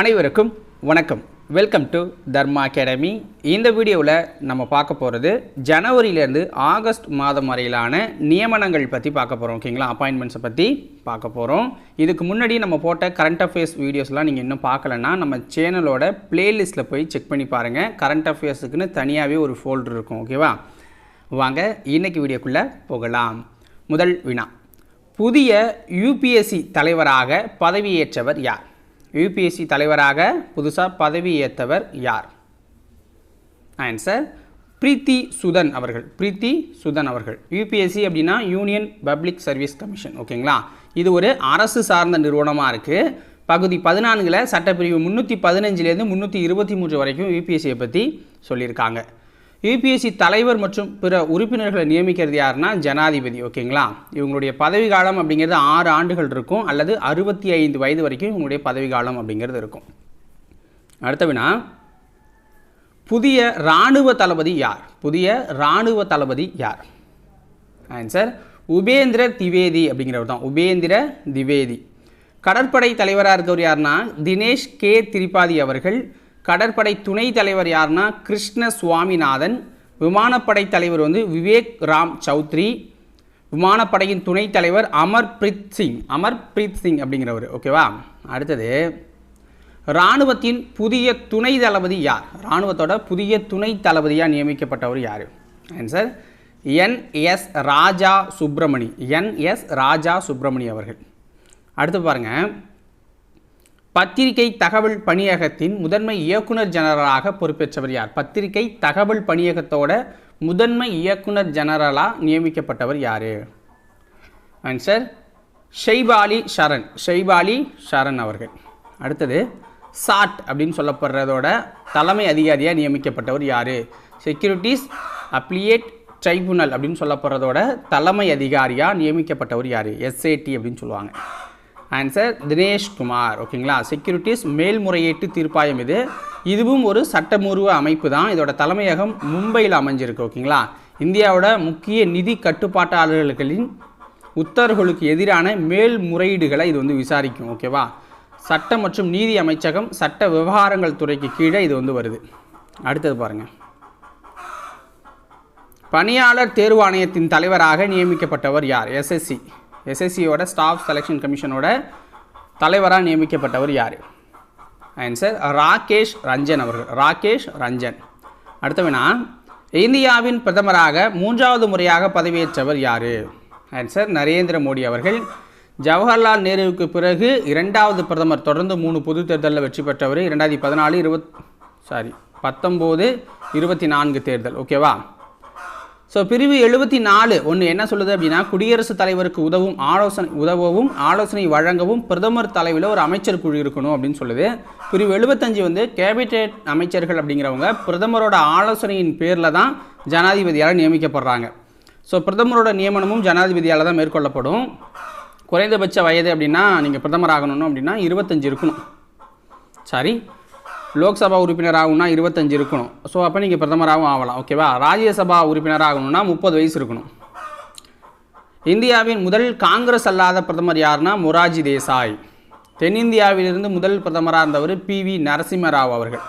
அனைவருக்கும் வணக்கம். Welcome to Dharma academy இந்த வீடியோவில் நம்ம பார்க்க போகிறது ஜனவரியிலேருந்து ஆகஸ்ட் மாதம் வரையிலான நியமனங்கள் பற்றி பார்க்க போகிறோம் ஓகேங்களா அப்பாயின்மெண்ட்ஸை பற்றி பார்க்க போகிறோம் இதுக்கு முன்னாடி நம்ம போட்ட கரண்ட் அஃபேர்ஸ் வீடியோஸ்லாம் நீங்கள் இன்னும் பார்க்கலன்னா நம்ம சேனலோட பிளேலிஸ்ட்டில் போய் செக் பண்ணி பாருங்கள் கரண்ட் அஃபேர்ஸுக்குன்னு தனியாகவே ஒரு ஃபோல்டர் இருக்கும். ஓகேவா வாங்க இன்னைக்கு வீடியோக்குள்ளே போகலாம். முதல் வினா. புதிய யூபிஎஸ்சி தலைவராக பதவியேற்றவர் யார்? யூபிஎஸ்சி தலைவராக புதுசாக பதவியேற்றவர் யார்? ஆன்சர் பிரீத்தி சுதன் அவர்கள். பிரீத்தி சுதன் அவர்கள். யூபிஎஸ்சி அப்படின்னா யூனியன் பப்ளிக் சர்வீஸ் கமிஷன் ஓகேங்களா? இது ஒரு அரசு சார்ந்த நிறுவனமாக இருக்குது பகுதி பதினான்கில் சட்டப்பிரிவு முந்நூற்றி பதினஞ்சுலேருந்து முந்நூற்றி இருபத்தி மூன்று வரைக்கும் யூபிஎஸ்சியை பற்றி சொல்லியிருக்காங்க. யூபிஎஸ்சி தலைவர் மற்றும் பிற உறுப்பினர்களை நியமிக்கிறது யாருன்னா ஜனாதிபதி ஓகேங்களா? இவங்களுடைய பதவி காலம் அப்படிங்கிறது ஆறு ஆண்டுகள் இருக்கும் அல்லது அறுபத்தி ஐந்து வயது வரைக்கும் இவங்களுடைய பதவி காலம் அப்படிங்கிறது இருக்கும். அடுத்த வினா. புதிய இராணுவ தளபதி யார்? புதிய இராணுவ தளபதி யார்? ஆன்சர் உபேந்திர திவேதி அப்படிங்கிறவர் தான். உபேந்திர திவேதி. கடற்படை தலைவராக இருக்கவர் யாருன்னா தினேஷ் கே. திரிபாதி அவர்கள் கடற்படை துணை தலைவர் யாருன்னா கிருஷ்ண சுவாமிநாதன் விமானப்படை தலைவர் வந்து விவேக் ராம் சௌத்ரி விமானப்படையின் துணைத் தலைவர் அமர்பிரீத் சிங். அமர்பிரீத் சிங் அப்படிங்கிறவர். ஓகேவா அடுத்தது இராணுவத்தின் புதிய துணை தளபதி யார்? இராணுவத்தோட புதிய துணை தளபதியாக நியமிக்கப்பட்டவர் யார்? Answer N S Raja Subramani. N S Raja Subramani அவர்கள். அடுத்து பாருங்கள் பத்திரிகை தகவல் பணியகத்தின் முதன்மை இயக்குனர் ஜெனரலாக பொறுப்பேற்றவர் யார்? பத்திரிகை தகவல் பணியகத்தோட முதன்மை இயக்குனர் ஜெனரலாக நியமிக்கப்பட்டவர் யார்? ஆன்சர் ஷெய்பாலி ஷரண். ஷெய்பாலி ஷரண் அவர்கள். அடுத்தது சாட் அப்படின்னு சொல்லப்படுறதோட தலைமை அதிகாரியாக நியமிக்கப்பட்டவர் யார்? செக்யூரிட்டிஸ் அப்ளியேட் ட்ரைபுனல் அப்படின்னு சொல்லப்படுறதோட தலைமை அதிகாரியாக நியமிக்கப்பட்டவர் யார்? எஸ்ஏடி அப்படின்னு சொல்லுவாங்க. ஆன்சர் தினேஷ்குமார் ஓகேங்களா செக்யூரிட்டிஸ் மேல்முறையீட்டு தீர்ப்பாயம் இது. இதுவும் ஒரு சட்டமூர்வ அமைப்பு தான். இதோட தலைமையகம் மும்பையில் அமைஞ்சிருக்கு. ஓகேங்களா இந்தியாவோட முக்கிய நிதி கட்டுப்பாட்டாளர்களின் உத்தரவுகளுக்கு எதிரான மேல்முறையீடுகளை இது வந்து விசாரிக்கும். ஓகேவா சட்ட மற்றும் நீதி அமைச்சகம் சட்ட விவகாரங்கள் துறைக்கு கீழே இது வந்து வருது. அடுத்தது பாருங்கள் பணியாளர் தேர்வு ஆணையத்தின் தலைவராக நியமிக்கப்பட்டவர் யார்? எஸ்எஸ்சி எஸ்எஸ்சியோட ஸ்டாஃப் செலெக்ஷன் கமிஷனோட தலைவராக நியமிக்கப்பட்டவர் யார்? ஆன்சர் ராகேஷ் ரஞ்சன் அவர்கள். ராகேஷ் ரஞ்சன். அடுத்தவனா இந்தியாவின் பிரதமராக மூன்றாவது முறையாக பதவியேற்றவர் யார்? ஆன்சர் நரேந்திர மோடி அவர்கள். ஜவஹர்லால் நேருவுக்கு பிறகு இரண்டாவது பிரதமர் தொடர்ந்து மூணு பொது தேர்தலில் வெற்றி பெற்றவர் இரண்டாயிரத்தி பதினாலு இருபத் சாரி பத்தொம்போது இருபத்தி நான்கு தேர்தல். ஓகேவா ஸோ பிரிவு எழுபத்தி நாலு ஒன்று என்ன சொல்லுது அப்படின்னா குடியரசுத் தலைவருக்கு உதவும் ஆலோசனை உதவவும் ஆலோசனை வழங்கவும் பிரதமர் தலைவில் ஒரு அமைச்சர் குழு இருக்கணும் அப்படின்னு சொல்லுது. பிரிவு எழுபத்தஞ்சு வந்து கேபினெட் அமைச்சர்கள் அப்படிங்கிறவங்க பிரதமரோட ஆலோசனையின் பேரில் தான் ஜனாதிபதியால் நியமிக்கப்படுறாங்க. ஸோ பிரதமரோட நியமனமும் ஜனாதிபதியால் தான் மேற்கொள்ளப்படும். குறைந்தபட்ச வயது அப்படின்னா நீங்கள் பிரதமர் ஆகணும் அப்படின்னா இருபத்தஞ்சு இருக்கணும். சாரி லோக்சபா உறுப்பினர் ஆகணும்னா இருபத்தஞ்சு இருக்கணும். ஸோ அப்போ நீங்கள் பிரதமராகவும் ஆகலாம் ஓகேவா ராஜ்யசபா உறுப்பினர் ஆகணும்னா முப்பது வயசு இருக்கணும். இந்தியாவின் முதல் காங்கிரஸ் அல்லாத பிரதமர் யாருன்னா மொராஜி தேசாய். தென்னிந்தியாவிலிருந்து முதல் பிரதமராக இருந்தவர் பி வி நரசிம்மராவ் அவர்கள்.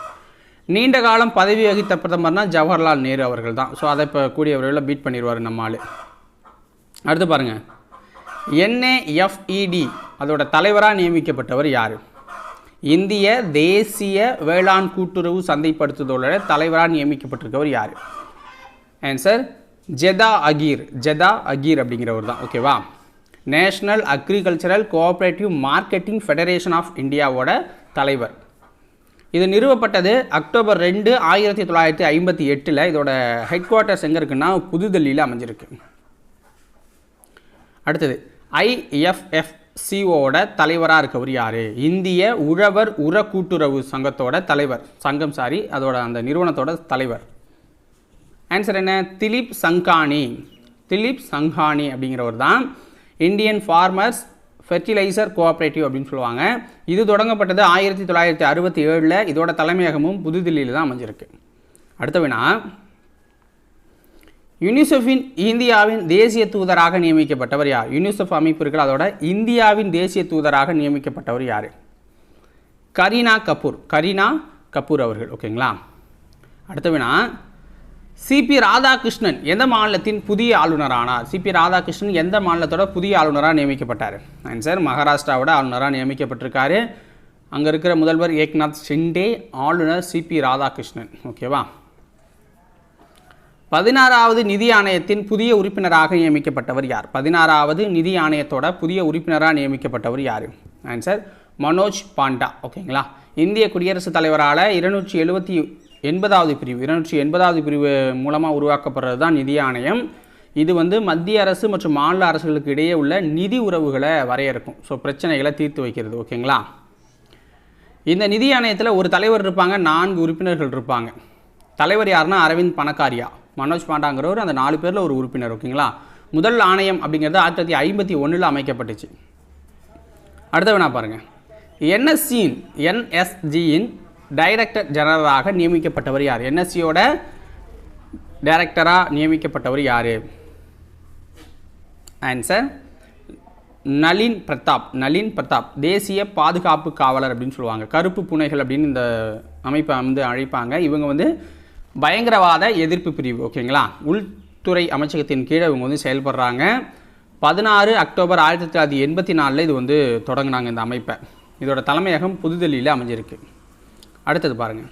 நீண்ட காலம் பதவி வகித்த பிரதமர்னா ஜவஹர்லால் நேரு அவர்கள் தான். ஸோ அதை இப்போ கூடிய விரைவில் பீட் பண்ணிடுவார் நம்ம ஆள். அடுத்து பாருங்கள் என்ஏஎஃப்இடி அதோட தலைவராக நியமிக்கப்பட்டவர் யார்? இந்திய தேசிய வேளாண் கூட்டுறவு சந்தைப்படுத்துதலோட தலைவராக நியமிக்கப்பட்டிருக்கவர் யார்? ஆன்சர் ஜெதா அகீர். ஜெதா அகீர் அப்படிங்கிறவர் தான். ஓகேவா national agricultural cooperative marketing federation of இந்தியாவோட தலைவர். இது நிறுவப்பட்டது அக்டோபர் ரெண்டு ஆயிரத்தி தொள்ளாயிரத்தி ஐம்பத்தி எட்டில். இதோட ஹெட் குவார்ட்டர்ஸ் எங்கே இருக்குன்னா புதுதில்லியில் அமைஞ்சிருக்கு. அடுத்தது ஐஎஃப்எஃப் சிஓட தலைவராக இருக்கவர் யார்? இந்திய உழவர் உர கூட்டுறவு சங்கத்தோட தலைவர் சங்கம் சாரி அதோட அந்த நிறுவனத்தோட தலைவர். ஆன்சர் என்ன? திலீப் சங்கானி. திலீப் சங்கானி அப்படிங்கிறவர் தான் இந்தியன் ஃபார்மர்ஸ் ஃபெர்டிலைசர் கோஆப்ரேட்டிவ் அப்படின்னு சொல்லுவாங்க. இது தொடங்கப்பட்டது ஆயிரத்தி தொள்ளாயிரத்தி அறுபத்தி ஏழில். இதோட தலைமையகமும் புதுதில்லியில் தான் அமைஞ்சிருக்கு. அடுத்த வினா. யுனிசெஃபின் இந்தியாவின் தேசிய தூதராக நியமிக்கப்பட்டவர் யார்? யுனிசெஃப் அமைப்பு இருக்கிற அதோட இந்தியாவின் தேசிய தூதராக நியமிக்கப்பட்டவர் யார்? கரீனா கபூர். கரீனா கபூர் அவர்கள் ஓகேங்களா? அடுத்த வினா சிபி ராதாகிருஷ்ணன் எந்த மாநிலத்தின் புதிய ஆளுநரானார்? சிபி ராதாகிருஷ்ணன் எந்த மாநிலத்தோட புதிய ஆளுநராக நியமிக்கப்பட்டார்? ஆன்சர் மகாராஷ்டிராவோட ஆளுநராக நியமிக்கப்பட்டிருக்காரு. அங்கே இருக்கிற முதல்வர் ஏக்நாத் ஷிண்டே ஆளுநர் சிபி ராதாகிருஷ்ணன் ஓகேவா? பதினாறாவது நிதி ஆணையத்தின் புதிய உறுப்பினராக நியமிக்கப்பட்டவர் யார்? பதினாறாவது நிதி ஆணையத்தோட புதிய உறுப்பினராக நியமிக்கப்பட்டவர் யார்? ஆன்சர் மனோஜ் பாண்டா. ஓகேங்களா? இந்திய குடியரசுத் தலைவரால் இருநூற்றி எழுபத்தி எண்பதாவது பிரிவு இருநூற்றி எண்பதாவது பிரிவு மூலமாக உருவாக்கப்படுறது தான் நிதி ஆணையம். இது வந்து மத்திய அரசு மற்றும் மாநில அரசுகளுக்கு இடையே உள்ள நிதி உறவுகளை வரையறுக்கும். ஸோ பிரச்சனைகளை தீர்த்து வைக்கிறது. ஓகேங்களா? இந்த நிதி ஆணையத்தில் ஒரு தலைவர் இருப்பாங்க நான்கு உறுப்பினர்கள் இருப்பாங்க. தலைவர் யாருன்னா அரவிந்த் பணக்காரியா. மனோஜ் பாண்டாங்கிறவர் அந்த நாலு பேரில் ஒரு உறுப்பினர் ஓகேங்களா? முதல் ஆணையம் அப்படிங்கிறது ஆயிரத்தி தொள்ளாயிரத்தி ஐம்பத்தி ஒன்றில் அமைக்கப்பட்டுச்சு. அடுத்த வேணா பாருங்கள் என்எஸ்சியின் என்எஸ்ஜியின் டைரக்டர் ஜெனரலாக நியமிக்கப்பட்டவர் யார்? என்எஸ்சியோட டைரக்டராக நியமிக்கப்பட்டவர் யார்? ஆன்சர் நளின் பிரதாப் நளின் பிரதாப் தேசிய பாதுகாப்பு காவலர் அப்படின்னு சொல்லுவாங்க. கருப்பு பூனைகள் அப்படின்னு இந்த அமைப்பை வந்து அழைப்பாங்க. இவங்க வந்து பயங்கரவாத எதிர்ப்பு பிரிவு ஓகேங்களா? உள்துறை அமைச்சகத்தின் கீழே இவங்க வந்து செயல்படுறாங்க. பதினாறு அக்டோபர் ஆயிரத்தி தொள்ளாயிரத்தி எண்பத்தி நாலில் இது வந்து தொடங்கினாங்க இந்த அமைப்பை. இதோட தலைமையகம் புதுதில்லியில் அமைஞ்சிருக்கு. அடுத்தது பாருங்கள்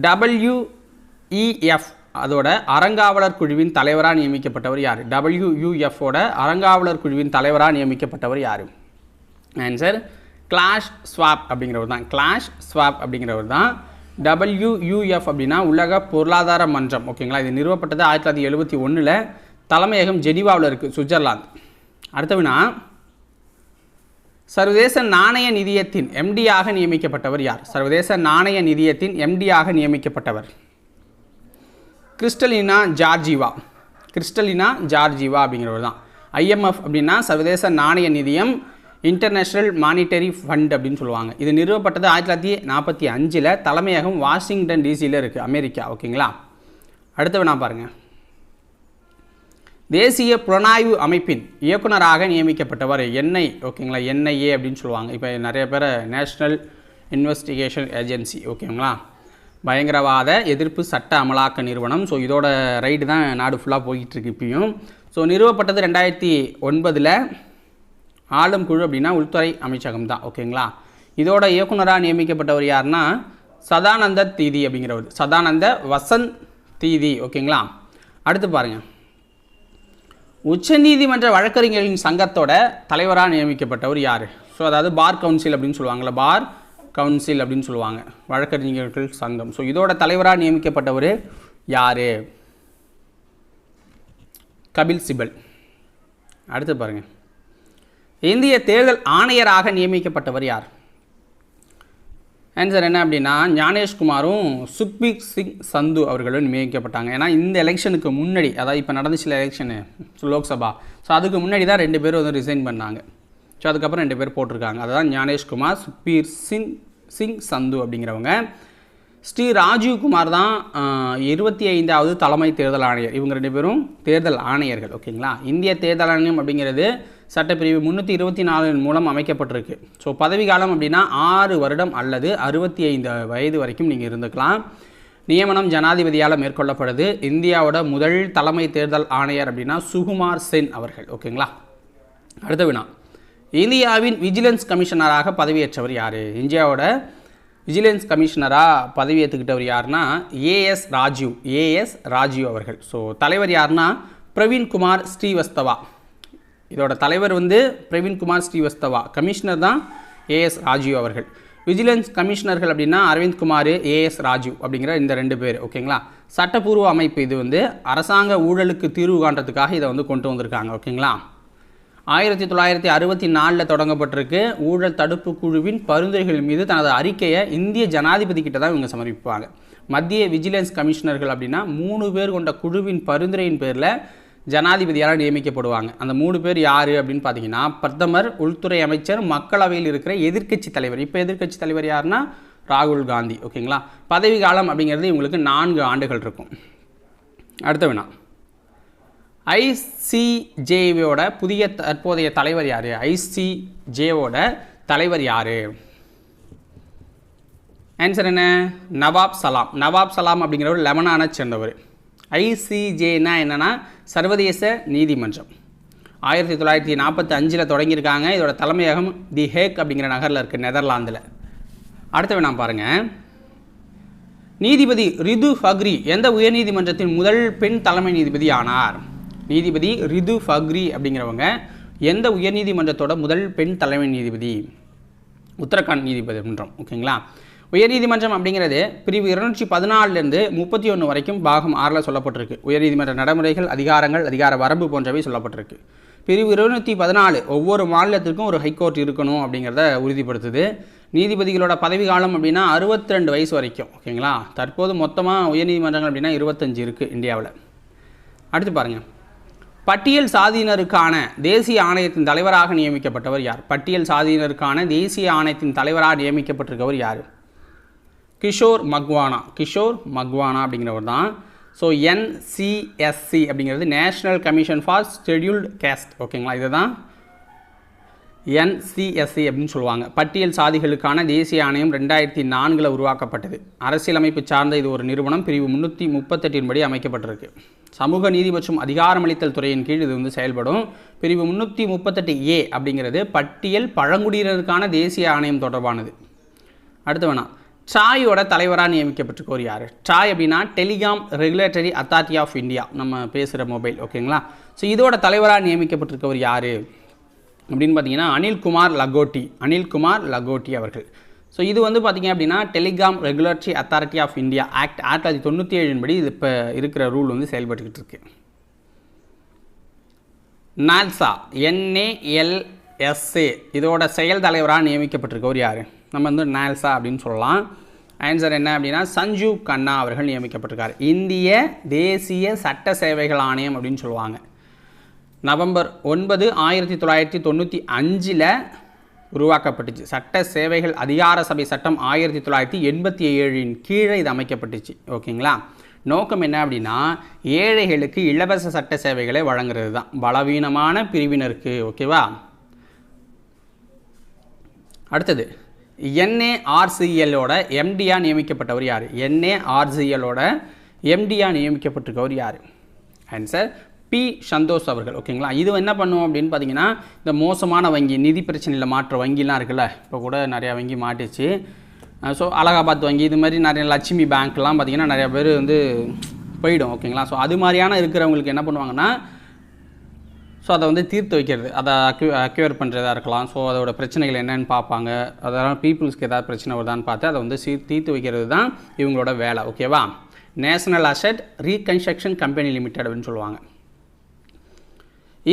டபிள்யூஇஎஃப் அதோட அறங்காவலர் குழுவின் தலைவராக நியமிக்கப்பட்டவர் யார்? டபிள்யூயூஎஃப்ஓட அறங்காவலர் குழுவின் தலைவராக நியமிக்கப்பட்டவர் யார்? ஆன்சர் கிளாஷ் ஸ்வாப் அப்படிங்கிறவர் தான் கிளாஷ் ஸ்வாப் அப்படிங்கிறவர் தான் டபிள்யூயூஎஃப் அப்படின்னா உலக பொருளாதார மன்றம். ஓகேங்களா? இது நிறுவப்பட்டது ஆயிரத்தி தொள்ளாயிரத்தி எழுபத்தி ஒன்றில் தலைமையகம் ஜெனீவாவில் இருக்குது சுவிட்சர்லாந்து. அடுத்த வினா சர்வதேச நாணய நிதியத்தின் எம்டியாக நியமிக்கப்பட்டவர் யார்? சர்வதேச நாணய நிதியத்தின் எம்டியாக நியமிக்கப்பட்டவர். Kristalina Georgieva. கிறிஸ்டலினா ஜார்ஜிவா அப்படிங்கிறவர் தான். ஐஎம்எஃப் அப்படின்னா சர்வதேச நாணய நிதியம் இன்டர்நேஷ்னல் மானிட்டரி ஃபண்ட் அப்படின்னு சொல்லுவாங்க. இது நிறுவப்பட்டது ஆயிரத்தி தொள்ளாயிரத்தி நாற்பத்தி அஞ்சில் தலைமையகம் வாஷிங்டன் டிசியில் இருக்குது அமெரிக்கா. ஓகேங்களா? அடுத்த வேணா பாருங்கள் தேசிய புலனாய்வு அமைப்பின் இயக்குனராக நியமிக்கப்பட்டவர் என்ஐ ஓகேங்களா என்ஐஏ அப்படின்னு சொல்லுவாங்க. இப்போ நிறைய பேர் நேஷ்னல் இன்வெஸ்டிகேஷன் ஏஜென்சி ஓகேங்களா? பயங்கரவாத எதிர்ப்பு சட்ட அமலாக்க நிறுவனம். ஸோ இதோட ரைடு தான் நாடு ஃபுல்லாக போய்கிட்டுருக்கு இப்பயும். ஸோ நிறுவப்பட்டது ரெண்டாயிரத்தி ஒன்பதில் ஆளும் குழு அப்படின்னா உள்துறை அமைச்சகம் தான் ஓகேங்களா? இதோட இயக்குனராக நியமிக்கப்பட்டவர் யாருன்னா சதானந்த தீதி அப்படிங்கிறவர். சதானந்த வசந்த் தீதி ஓகேங்களா? அடுத்து பாருங்கள் உச்சநீதிமன்ற வழக்கறிஞர்களின் சங்கத்தோட தலைவராக நியமிக்கப்பட்டவர் யார்? ஸோ அதாவது பார் கவுன்சில் அப்படின்னு சொல்லுவாங்கள்ல பார் கவுன்சில் அப்படின்னு சொல்லுவாங்க வழக்கறிஞர்கள் சங்கம். ஸோ இதோட தலைவராக நியமிக்கப்பட்டவர் யார்? கபில் சிபல். அடுத்து பாருங்கள் இந்திய தேர்தல் ஆணையராக நியமிக்கப்பட்டவர் யார்? ஆன்சர் என்ன அப்படின்னா ஞானேஷ்குமாரும் சுக்பீர் சிங் சந்து அவர்களும் நியமிக்கப்பட்டாங்க. ஏன்னா இந்த எலெக்ஷனுக்கு முன்னாடி அதாவது இப்போ நடந்துச்சு எலெக்ஷனு லோக்சபா. ஸோ அதுக்கு முன்னாடி தான் ரெண்டு பேரும் வந்து ரிசைன் பண்ணாங்க. ஸோ அதுக்கப்புறம் ரெண்டு பேர் போட்டிருக்காங்க. அதுதான் ஞானேஷ்குமார் சுக்பீர் சிங் சிங் சந்து அப்படிங்கிறவங்க. ஸ்ரீ ராஜீவ்குமார் தான் இருபத்தி ஐந்தாவது தலைமை தேர்தல் ஆணையர். இவங்க ரெண்டு பேரும் தேர்தல் ஆணையர்கள் ஓகேங்களா? இந்திய தேர்தல் ஆணையம் அப்படிங்கிறது சட்டப்பிரிவு முந்நூற்றி இருபத்தி நாலின் மூலம் அமைக்கப்பட்டிருக்கு. ஸோ பதவி காலம் அப்படின்னா ஆறு வருடம் அல்லது அறுபத்தி ஐந்து வயது வரைக்கும் நீங்கள் இருந்துக்கலாம். நியமனம் ஜனாதிபதியால் மேற்கொள்ளப்படுது. இந்தியாவோட முதல் தலைமை தேர்தல் ஆணையர் அப்படின்னா சுகுமார் சென் அவர்கள். ஓகேங்களா அடுத்த வினா. இந்தியாவின் விஜிலன்ஸ் கமிஷனராக பதவியேற்றவர் யார்? இந்தியாவோட விஜிலன்ஸ் கமிஷனராக பதவியேற்றுக்கிட்டவர் யாருன்னா ஏஎஸ் ராஜீவ். ஏஎஸ் ராஜீவ் அவர்கள். ஸோ தலைவர் யாருன்னா பிரவீன்குமார் ஸ்ரீவஸ்தவா. இதோட தலைவர் வந்து பிரவீன்குமார் ஸ்ரீவஸ்தவா. கமிஷனர் தான் ஏஎஸ் ராஜீவ் அவர்கள். விஜிலன்ஸ் கமிஷனர்கள் அப்படின்னா அரவிந்த் குமார் ஏஎஸ் ராஜீவ் அப்படிங்கிற இந்த ரெண்டு பேர் ஓகேங்களா? சட்டப்பூர்வ அமைப்பு இது வந்து அரசாங்க ஊழலுக்கு தீர்வு காண்றதுக்காக இதை வந்து கொண்டு வந்திருக்காங்க ஓகேங்களா? ஆயிரத்தி தொள்ளாயிரத்தி அறுபத்தி நாலில் தொடங்கப்பட்டிருக்கு ஊழல் தடுப்பு குழுவின் பரிந்துரைகள் மீது தனது அறிக்கையை இந்திய ஜனாதிபதி கிட்ட தான் இவங்க சமர்ப்பிப்பாங்க. மத்திய விஜிலன்ஸ் கமிஷனர்கள் அப்படின்னா மூணு பேர் கொண்ட குழுவின் பரிந்துரையின் பேரில் ஜனாதிபதியால் நியமிக்கப்படுவாங்க. அந்த மூணு பேர் யார் அப்படின்னு பார்த்தீங்கன்னா பிரதமர் உள்துறை அமைச்சர் மக்களவையில் இருக்கிற எதிர்க்கட்சி தலைவர். இப்போ எதிர்க்கட்சி தலைவர் யாருன்னா ராகுல் காந்தி. ஓகேங்களா பதவி காலம் அப்படிங்கிறது இவங்களுக்கு நான்கு ஆண்டுகள் இருக்கும். அடுத்த வினா. ஐசிஜேவோட புதிய தற்போதைய தலைவர் யார்? ஐசிஜேவோட தலைவர் யார்? ஆன்சர் என்ன? நவாப் சலாம். நவாப் சலாம் அப்படிங்கிறவர் லெமனான சேர்ந்தவர். ஐசிஜேனா என்னன்னா சர்வதேச நீதிமன்றம். ஆயிரத்தி தொள்ளாயிரத்தி நாற்பத்தி அஞ்சில் தொடங்கியிருக்காங்க. இதோட தலைமையகம் தி ஹேக் அப்படிங்கிற நகரில் இருக்குது நெதர்லாந்தில். அடுத்த வேணாம் பாருங்கள் நீதிபதி ரிது ஃபக்ரி எந்த உயர்நீதிமன்றத்தின் முதல் பெண் தலைமை நீதிபதி ஆனார்? நீதிபதி ரிது ஃபக்ரி அப்படிங்கிறவங்க எந்த உயர்நீதிமன்றத்தோட முதல் பெண் தலைமை நீதிபதி? உத்தரகாண்ட் நீதிபதி மன்றம் ஓகேங்களா? உயர்நீதிமன்றம் அப்படிங்கிறது பிரிவு இருநூற்றி பதினாலிருந்து முப்பத்தி ஒன்று வரைக்கும் பாகம் ஆறில் சொல்லப்பட்டிருக்கு. உயர்நீதிமன்ற நடைமுறைகள் அதிகாரங்கள் அதிகார வரம்பு போன்றவை சொல்லப்பட்டிருக்கு. பிரிவு இருநூற்றி பதினாலு ஒவ்வொரு மாநிலத்திற்கும் ஒரு ஹைகோர்ட் இருக்கணும் அப்படிங்கிறத உறுதிப்படுத்துது. நீதிபதிகளோட பதவி காலம் அப்படின்னா அறுபத்தி ரெண்டு வயசு வரைக்கும் ஓகேங்களா? தற்போது மொத்தமாக உயர்நீதிமன்றங்கள் அப்படின்னா இருபத்தஞ்சு இருக்குது இந்தியாவில். அடுத்து பாருங்கள் பட்டியல் சாதியினருக்கான தேசிய ஆணையத்தின் தலைவராக நியமிக்கப்பட்டவர் யார்? பட்டியல் சாதியினருக்கான தேசிய ஆணையத்தின் தலைவராக நியமிக்கப்பட்டிருக்கவர் யார்? கிஷோர் மக்வானா. கிஷோர் மக்வானா அப்படிங்கிறவர் தான். ஸோ என்சிஎஸ்சி அப்படிங்கிறது national commission for scheduled caste ஓகேங்களா இதுதான் என்சிஎஸ்சி அப்படின்னு சொல்லுவாங்க. பட்டியல் சாதிகளுக்கான தேசிய ஆணையம் ரெண்டாயிரத்தி நான்கில் உருவாக்கப்பட்டது. அரசியலமைப்பு சார்ந்த இது ஒரு நிறுவனம். பிரிவு முந்நூற்றி முப்பத்தெட்டின் படி அமைக்கப்பட்டிருக்கு. சமூக நீதி மற்றும் அதிகாரமளித்தல் துறையின் கீழ் இது வந்து செயல்படும். பிரிவு முந்நூற்றி முப்பத்தெட்டு ஏ அப்படிங்கிறது பட்டியல் பழங்குடியினருக்கான தேசிய ஆணையம் தொடர்பானது. அடுத்து வேணாம். ட்ராயோட தலைவராக நியமிக்கப்பட்டிருக்கவர் யார்? ட்ராய் அப்படின்னா telecom regulatory authority of India. நம்ம பேசுகிற மொபைல் ஓகேங்களா? ஸோ இதோட தலைவராக நியமிக்கப்பட்டிருக்கவர் யார்? அப்படின்னு பார்த்தீங்கன்னா அனில்குமார் லகோட்டி. அனில்குமார் லகோட்டி அவர்கள். ஸோ இது வந்து பார்த்தீங்க அப்படின்னா telecom regulatory authority of India act ஆயிரத்தி தொள்ளாயிரத்தி தொண்ணூற்றி ஏழின் படி இது இப்போ இருக்கிற ரூல் வந்து செயல்பட்டுக்கிட்டு இருக்கு நால்சா என்ஏஎல்எஸ்ஏ இதோட செயல் தலைவராக நியமிக்கப்பட்டிருக்கவர் யார்? நம்ம வந்து நால்சா அப்படின்னு சொல்லலாம். ஆன்சர் என்ன அப்படின்னா சஞ்சீவ் கண்ணா அவர்கள் நியமிக்கப்பட்டிருக்கார். இந்திய தேசிய சட்ட சேவைகள் ஆணையம் அப்படின்னு சொல்லுவாங்க. நவம்பர் ஒன்பது ஆயிரத்தி தொள்ளாயிரத்தி தொண்ணூற்றி அஞ்சில் உருவாக்கப்பட்டுச்சு. சட்ட சேவைகள் அதிகார சபை சட்டம் ஆயிரத்தி தொள்ளாயிரத்தி எண்பத்தி ஏழின் கீழே இது அமைக்கப்பட்டுச்சு. ஓகேங்களா? நோக்கம் என்ன அப்படின்னா ஏழைகளுக்கு இலவச சட்ட சேவைகளை வழங்குறது தான். பலவீனமான பிரிவினருக்கு ஓகேவா? அடுத்தது என்ஏஆர்சிஎல்லோட எம்டியா நியமிக்கப்பட்டவர் யார்? என்ஏஆர்சிஎல்லோட எம்டியா நியமிக்கப்பட்டிருக்கவர் யார்? ஆன்சர் பி சந்தோஷ் அவர்கள். ஓகேங்களா இது என்ன பண்ணுவோம் அப்படின்னு பார்த்தீங்கன்னா இந்த மோசமான வங்கி நிதி பிரச்சனையில் மாற்ற வங்கிலாம் இருக்குல்ல இப்போ கூட நிறையா வங்கி மாட்டிச்சு. ஸோ அலகாபாத் வங்கி இது மாதிரி நிறைய லட்சுமி பேங்க்லாம் பார்த்தீங்கன்னா நிறைய பேர் வந்து போயிடும். ஓகேங்களா ஸோ அது மாதிரியான இருக்கிறவங்களுக்கு என்ன பண்ணுவாங்கன்னா ஸோ அதை வந்து தீர்த்து வைக்கிறது. அதை அக்யூ அக்யூர் பண்ணுறதா இருக்கலாம். ஸோ அதோட பிரச்சனைகள் என்னென்னு பார்ப்பாங்க. அதெல்லாம் பீப்புள்ஸ்க்கு ஏதாவது பிரச்சனை வருதான்னு பார்த்து அதை வந்து சீ தீர்த்து வைக்கிறது தான் இவங்களோட வேலை. ஓகேவா national asset reconstruction company limited அப்படின்னு சொல்லுவாங்க.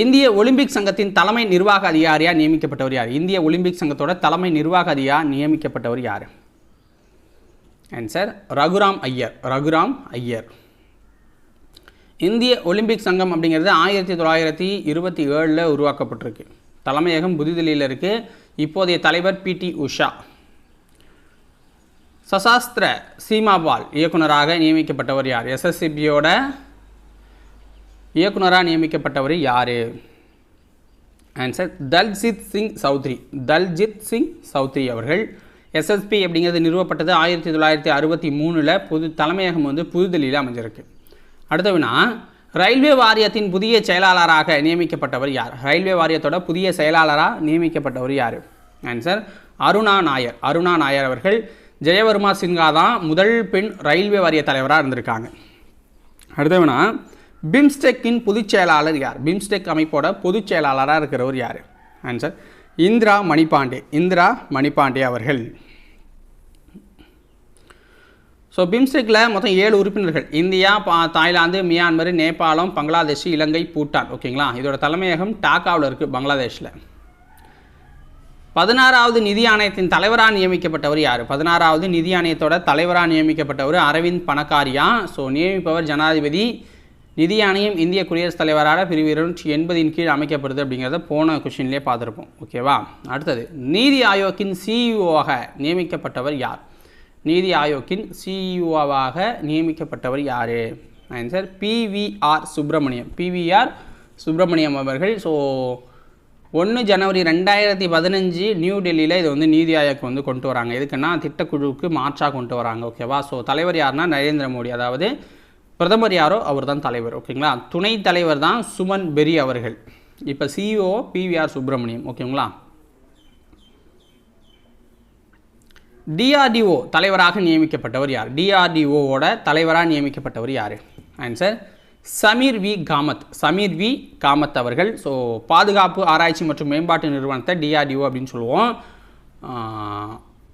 இந்திய ஒலிம்பிக் சங்கத்தின் தலைமை நிர்வாக அதிகாரியாக நியமிக்கப்பட்டவர் யார்? இந்திய ஒலிம்பிக் சங்கத்தோட தலைமை நிர்வாக அதிகாரியாக நியமிக்கப்பட்டவர் யார்? ஆன்சர் ரகுராம் ஐயர். ரகுராம் ஐயர். இந்திய ஒலிம்பிக் சங்கம் அப்படிங்கிறது ஆயிரத்தி தொள்ளாயிரத்தி இருபத்தி ஏழில் உருவாக்கப்பட்டிருக்கு. தலைமையகம் புதுதில்லியில் இருக்குது இப்போதைய தலைவர் பிடி உஷா. சசாஸ்திர சீமாபால் இயக்குனராக நியமிக்கப்பட்டவர் யார்? எஸ்எஸ்சிபியோட இயக்குனராக நியமிக்கப்பட்டவர் யார்? ஆன்சர் தல்ஜித் சிங் சௌத்ரி. தல்ஜித் சிங் சௌத்ரி அவர்கள் எஸ்எஸ்பி அப்படிங்கிறது நிறுவப்பட்டது ஆயிரத்தி தொள்ளாயிரத்தி அறுபத்தி மூணில் புது தலைமையகம் வந்து புதுதில்லியில் அமைஞ்சிருக்கு. அடுத்தவினா ரயில்வே வாரியத்தின் புதிய செயலாளராக நியமிக்கப்பட்டவர் யார்? ரயில்வே வாரியத்தோட புதிய செயலாளராக நியமிக்கப்பட்டவர் யார்? ஆன்சர் அருணா நாயர். அருணா நாயர் அவர்கள் ஜெயவர்மா சின்ஹா தான் முதல் பெண் ரயில்வே வாரிய தலைவராக இருந்திருக்காங்க. அடுத்தவனா பிம்ஸ்டெக்கின் பொதுச் செயலாளர் யார்? பிம்ஸ்டெக் அமைப்போட பொதுச் செயலாளராக இருக்கிறவர் யார்? ஆன்சர் இந்திரா மணிபாண்டே. இந்திரா மணிபாண்டே அவர்கள். ஸோ பிம்ஸ்டெக்கில் மொத்தம் ஏழு உறுப்பினர்கள். இந்தியா பா தாய்லாந்து மியான்மர் நேபாளம் பங்களாதேஷ் இலங்கை பூட்டான். ஓகேங்களா? இதோட தலைமையகம் டாக்காவில் இருக்குது பங்களாதேஷில். பதினாறாவது நிதி ஆணையத்தின் தலைவராக நியமிக்கப்பட்டவர் யார்? பதினாறாவது நிதி ஆணையத்தோட தலைவராக நியமிக்கப்பட்டவர் அரவிந்த் பணக்காரியா. ஸோ நியமிப்பவர் ஜனாதிபதி. நிதி ஆணையம் இந்திய குடியரசுத் தலைவராக பிரிவு இருநூற்றி எண்பதின் கீழ் அமைக்கப்படுது அப்படிங்கிறத போன கொஷின்லேயே பார்த்துருப்போம். ஓகேவா? அடுத்தது நீதி ஆயோக்கின் சிஇஓவாக நியமிக்கப்பட்டவர் யார்? நீதி ஆயோக்கின் சிஇஓவாக நியமிக்கப்பட்டவர் யார்? Answer BVR Subrahmanyam. BVR Subrahmanyam அவர்கள். ஸோ ஒன்று ஜனவரி ரெண்டாயிரத்தி பதினஞ்சு நியூ டெல்லியில் இது வந்து நீதி ஆயோக் வந்து கொண்டு வராங்க. எதுக்குன்னா திட்டக்குழுவுக்கு மாற்றாக கொண்டு வராங்க ஓகேவா ஸோ தலைவர் யாருன்னா நரேந்திர மோடி. அதாவது பிரதமர் யாரோ அவர் தான் தலைவர் ஓகேங்களா துணைத் தலைவர் தான் சுமன் பெரி அவர்கள். இப்போ சிஇஓ பிவிஆர் சுப்பிரமணியம் ஓகேங்களா டிஆர்டிஓ தலைவராக நியமிக்கப்பட்டவர் யார்? டிஆர்டிஓவோட தலைவராக நியமிக்கப்பட்டவர் யார்? Answer Sameer V Kamat. Sameer V Kamat அவர்கள். ஸோ பாதுகாப்பு ஆராய்ச்சி மற்றும் மேம்பாட்டு நிறுவனத்தை டிஆர்டிஓ அப்படின்னு சொல்லுவோம்.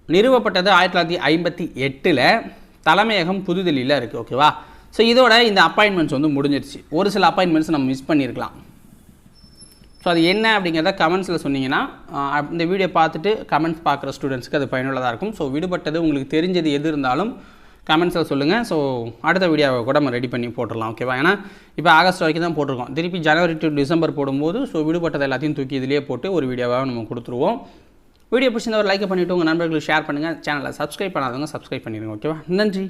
நிறுவப்பட்டது ஆயிரத்தி தொள்ளாயிரத்தி ஐம்பத்தி எட்டில் தலைமையகம் புதுதில்லியில் இருக்குது ஓகேவா ஸோ இதோட இந்த அப்பாயின்மெண்ட்ஸ் வந்து முடிஞ்சிருச்சு. ஒரு சில அப்பாயின்மெண்ட்ஸ் நம்ம மிஸ் பண்ணியிருக்கலாம் ஸோ அது என்ன அப்படிங்கிறத கமெண்ட்ஸில் சொன்னீங்கன்னா இந்த வீடியோ பார்த்துட்டு கமெண்ட்ஸ் பார்க்குற ஸ்டூடெண்ட்ஸ்க்கு அது பயனுள்ளதாக இருக்கும். ஸோ விடுபட்டது உங்களுக்கு தெரிஞ்சது எது இருந்தாலும் கமெண்ட்ஸில் சொல்லுங்கள் ஸோ அடுத்த வீடியோவை கூட நம்ம ரெடி பண்ணி போட்டுடலாம் ஓகேவா ஏன்னா இப்போ ஆகஸ்ட் வரைக்கும் தான் போட்டிருக்கோம். திருப்பி ஜனவரி டு டிசம்பர் போடும்போது ஸோ விடுபட்டது எல்லாத்தையும் தூக்கி இதிலேயே போட்டு ஒரு வீடியோவாக நம்ம கொடுத்துருவோம். வீடியோ பிடிச்சிருந்தவர் லைக் பண்ணிவிட்டு உங்கள் நண்பர்களுக்கு ஷேர் பண்ணுங்கள் சேனலை சப்ஸ்கிரைப் பண்ணாதவங்க சப்ஸ்கிரைப் பண்ணிடுங்க ஓகேவா நன்றி.